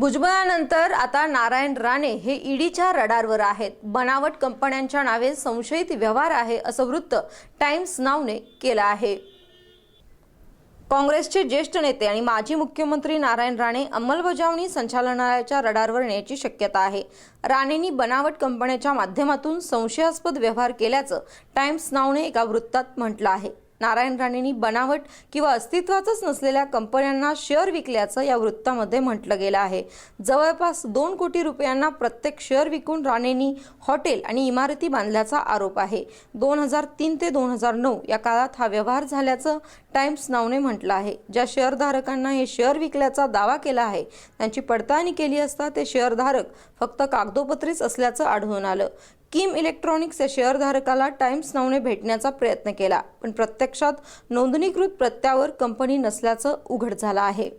भुजबळानंतर आता नारायण राणे हे ईडीच्या रडारवर आहेत. बनावट कंपन्यांच्या नावे संशयित व्यवहार आहे असं वृत्त टाइम्स नावने केलं आहे. काँग्रेसचे ज्येष्ठ नेते आणि माजी मुख्यमंत्री नारायण राणे अंमलबजावणी संचालनालयाच्या रडारवर येण्याची शक्यता आहे. राणेंनी बनावट कंपन्याच्या माध्यमातून संशयास्पद व्यवहार केल्याचं टाइम्स नावने एका वृत्तात म्हटलं आहे. नारायण राणेंनी बनावट किंवा अस्तित्वातच नसलेल्या कंपन्यांना शेअर विकल्याचं या वृत्तामध्ये म्हटलं गेलं आहे. जवळपास दोन कोटी रुपयांना प्रत्येक शेअर विकून राणेंनी हॉटेल आणि इमारती बांधल्याचा आरोप आहे. दोन हजार तीन ते दोन हजार नऊ या काळात हा व्यवहार झाल्याचं टाइम्स नावने म्हटलं आहे. ज्या शेअरधारकांना हे शेअर विकल्याचा दावा केला आहे त्यांची पडताळणी केली असता ते शेअरधारक फक्त कागदोपत्रीच असल्याचं आढळून आलं. किम इलेक्ट्रॉनिक्स या शेअरधारकाला टाइम्स नावने भेटण्याचा प्रयत्न केला पण प्रत्यक्षात नोंदणीकृत प्रत्यावर कंपनी नसल्याचं उघड झालं आहे.